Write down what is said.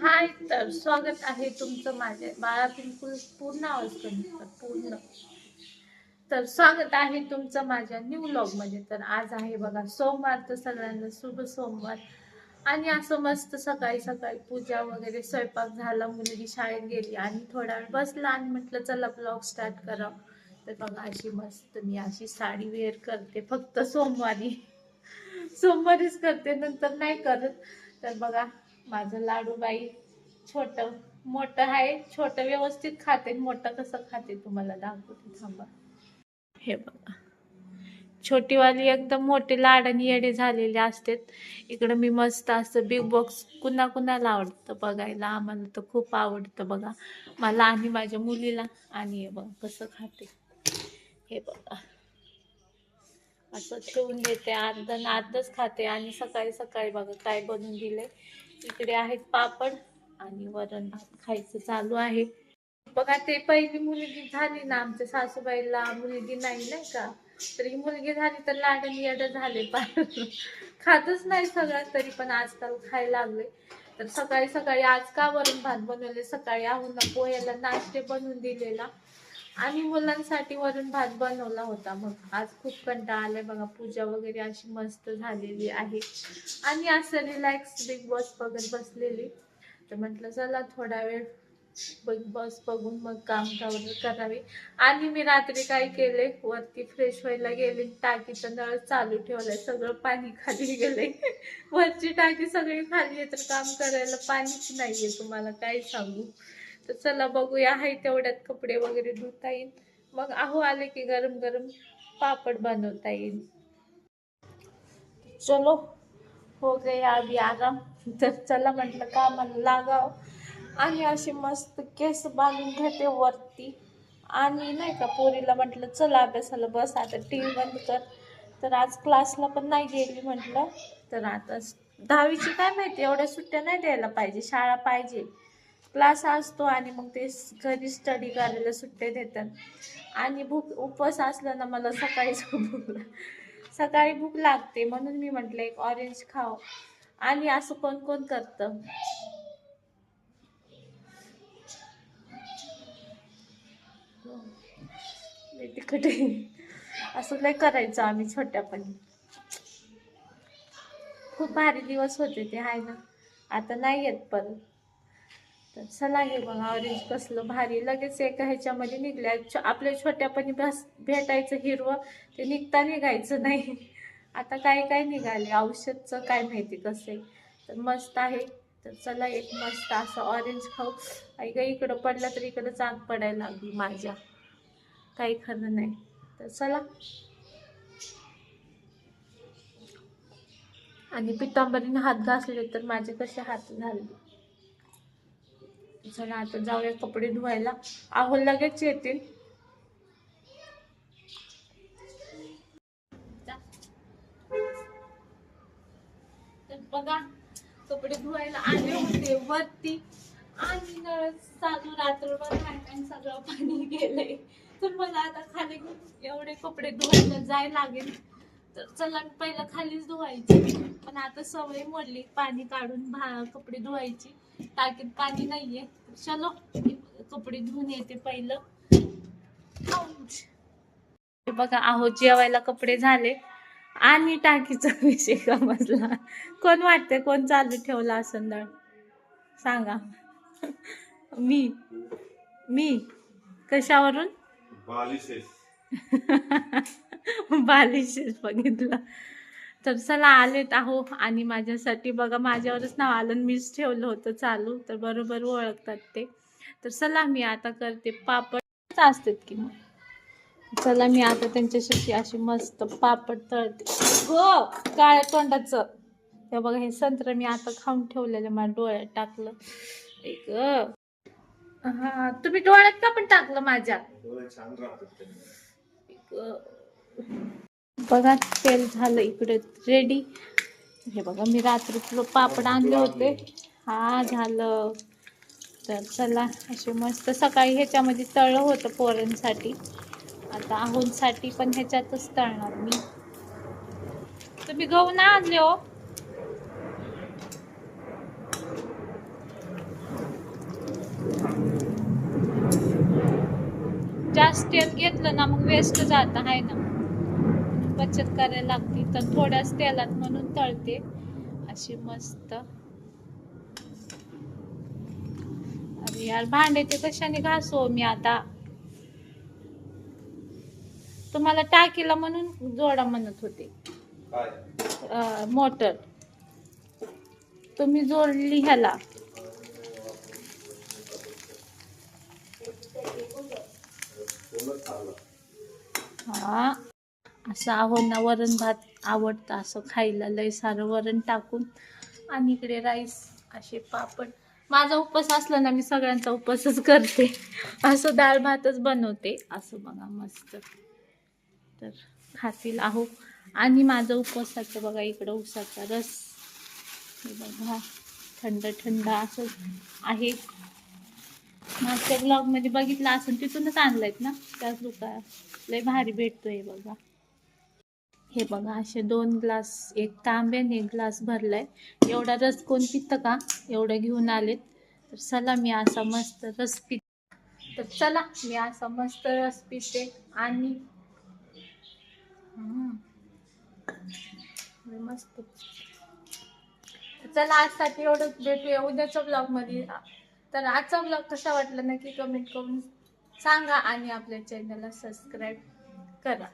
हाय तर स्वागत आहे तुमचं माझे बाळा बिलकुल पूर्ण आवाज पूर्ण. तर स्वागत आहे तुमचं माझ्या न्यू लॉगमध्ये. तर आज आहे बघा सोमवार तर सगळ्यांना शुभ सोमवार. आणि असं मस्त सकाळी सकाळी पूजा वगैरे स्वयंपाक झाला मुलगी शाळेत गेली आणि थोडा वेळ बसला आणि म्हटलं चला ब्लॉग स्टार्ट करा. तर बघा अशी मस्त मी अशी साडी वेअर करते फक्त सोमवारी. सोमवारीच करते नंतर नाही करत. तर बघा माझं लाडूबाई छोट मोठं आहे छोटं व्यवस्थित खाते मोठं कसं खाते तुम्हाला दाखवते थांबा. हे बघा. छोटीवाली एकदम मोठी लाड आणि येडे झालेले असतात. इकडं मी मस्त असं बिग बॉक्स कुणा कुणाला आवडतं बघायला. आम्हाला तर खूप आवडतं बघा. मला आणि माझ्या मुलीला आणि हे बघा कसं खाते. हे बघा. असं ठेवून देते. अर्धन अर्धच खाते. आणि सकाळी सकाळी बघा काय बनवून दिले इकडे आहेत पापड आणि वरण भात खायचं चालू आहे. बघा ते पहिली मुलगी झाली ना आमच्या सासूबाईला मुलगी नाही नाही का? तरी मुलगी झाली तर लाडणी येड झाले पार खातच नाही सगळं तरी पण आजकाल खायला लागले तर सकाळी सकाळी आज का वरण भात बनवले? सकाळी आहून पोह्याला नाश्ते बनवून दिलेला. आणि मुलांसाठी वरून भात बनवला होता मग. आज खूप कंटाळा आलाय बघा पूजा वगैरे अशी मस्त झालेली आहे. आणि असं रिलॅक्स बिग बॉस बघत बसलेली. तर म्हटलं चला थोडा वेळ बिग बॉस बघून मग काम करावे. आणि मी रात्री काय केले वरती फ्रेश व्हायला गेले टाकीचं नळ चालू ठेवलंय सगळं पाणी खाली गेलंय. वरची टाकी सगळी खाली आहे तर काम करायला पाणीच नाहीये तुम्हाला काय सांगू. तर चला बघूया आहे तेवढ्यात कपडे वगैरे धुता येईल. मग आहो आले की गरम गरम पापड बनवता येईल. चलो हो गए आधी आराम. तर चला म्हटलं कामाला लागाव. आणि अशी मस्त केस बांधून घेते वरती. आणि नाही का पोरीला म्हटलं चला अभ्यासाला बस आता टी व्ही बंद कर. तर आज क्लासला पण नाही गेली म्हटलं. तर आता दहावीची काय माहिती एवढ्या सुट्ट्या नाही द्यायला पाहिजे शाळा पाहिजे. क्लास असतो आणि मग ते घरी स्टडी करायला सुट्टे देतात. आणि भूक उपवास असलं ना मला सकाळीच भूक सकाळी भूक लागते. म्हणून मी म्हटलं एक ऑरेंज खाव. आणि असं कोण कोण करतं? तिकडे असं लय करायचं आम्ही छोट्यापणी. खूप भारी दिवस होते ते आहे ना. आता नाही येत परत तर चला हे बघा ऑरेंज कसलं भारी. लगेच एका ह्याच्यामध्ये निघल्या. छो आपल्या छोट्यापणी बस भेटायचं हिरवं ते निघता निघायचं नाही. आता काय काय निघाले? औषधचं काय माहिती कसं आहे? तर मस्त आहे. तर चला एक मस्त असं ऑरेंज खाऊ. ऐका इकडं पडलं तर इकडं चाक पडायला लागली माझ्या. काही खरं नाही. तर चला. आणि पितांबरीने हात घासले तर माझे कसे हात झाले? चला आता जाऊया कपडे धुवायला. आहो लगेच येतील. तर बघा कपडे धुवायला आले होते वरती. आणि नळ चालू रात्रभर काय सगळं पाणी गेलंय. तर मला आता खाली एवढे कपडे धुवायला जाय लागेल. तर चला पहिलं खालीच धुवायची. पण आता सवय मोडली पाणी काढून भा कपडे धुवायची. टाकीत पाणी नाहीये. चलो कपडे धुवून येते पहिलं. बघा आहो जेवायला कपडे झाले. आणि टाकीचा विषय समजला. कोण वाटते कोण चालू ठेवला असं नळ सांगा. मी. मी. कशावरून? बालिशेस बघितलं. तर चला आलेत आहो आणि माझ्यासाठी बघा माझ्यावरच नाव आलं मीच ठेवलं होतं चालू. तर बरोबर ओळखतात ते. तर चला मी आता करते. पापड असतात की मग? चला मी आता त्यांच्यासाठी अशी मस्त पापड तळते. हो काळ्या तोंडाचं. ते बघा हे संत्र मी आता खाऊन ठेवलेलं माझ्या डोळ्यात टाकलं. एक हा तुम्ही डोळ्यात का पण टाकलं माझ्या? बघा तेल झालं इकडे रेडी हे बघा मी रात्रीतलं पापड आणले होते. हा. झालं. तर चला असे मस्त सकाळी ह्याच्यामध्ये तळलं होतं पोरांसाठी. आता आहूंसाठी पण ह्याच्यातच तळणार मी. तुम्ही गहू ना आणले हो? जास्त तेल घेतलं ना मग वेस्ट जात आहे ना. बचत करायला लागते तर थोड्याच तेलात म्हणून तळते. अशी मस्त. अरे यार भांडे ते कशाने घासो मी आता? तुम्हाला टाकीला म्हणून जोडा म्हणत होते. मोटर. तुम्ही जोडली ह्याला. हा. असं आहो ना वरण भात आवडतं असं खायला. लय सारं वरण टाकून आणि इकडे राईस असे पापड. माझा उपवास असला ना मी सगळ्यांचा उपवासच करते. असं डाळ भातच बनवते. असं बघा मस्त. तर खातील आहो. आणि माझं उपवासाचं बघा इकडं उसाचा रस. हे बघा थंड थंड असं आहे. मागच्या ब्लॉगमध्ये बघितलं असून तिथूनच आणलं आहेत ना? त्याच दुकान लय भारी भेटतोय बघा. हे बघा असे दोन ग्लास एक तांबे आणि एक ग्लास भरलाय. एवढा रस कोण पितं का? एवढं घेऊन आलेत. तर चला मी असा मस्त रस पित तर चला मी असा मस्त रस पिते आणि मस्त चला आजसाठी एवढंच भेटूया. उद्याच्या ब्लॉगमध्ये तर आजचा ब्लॉग कसा वाटला नक्की कमेंट करून सांगा आणि आपल्या चॅनलला सबस्क्राईब करा.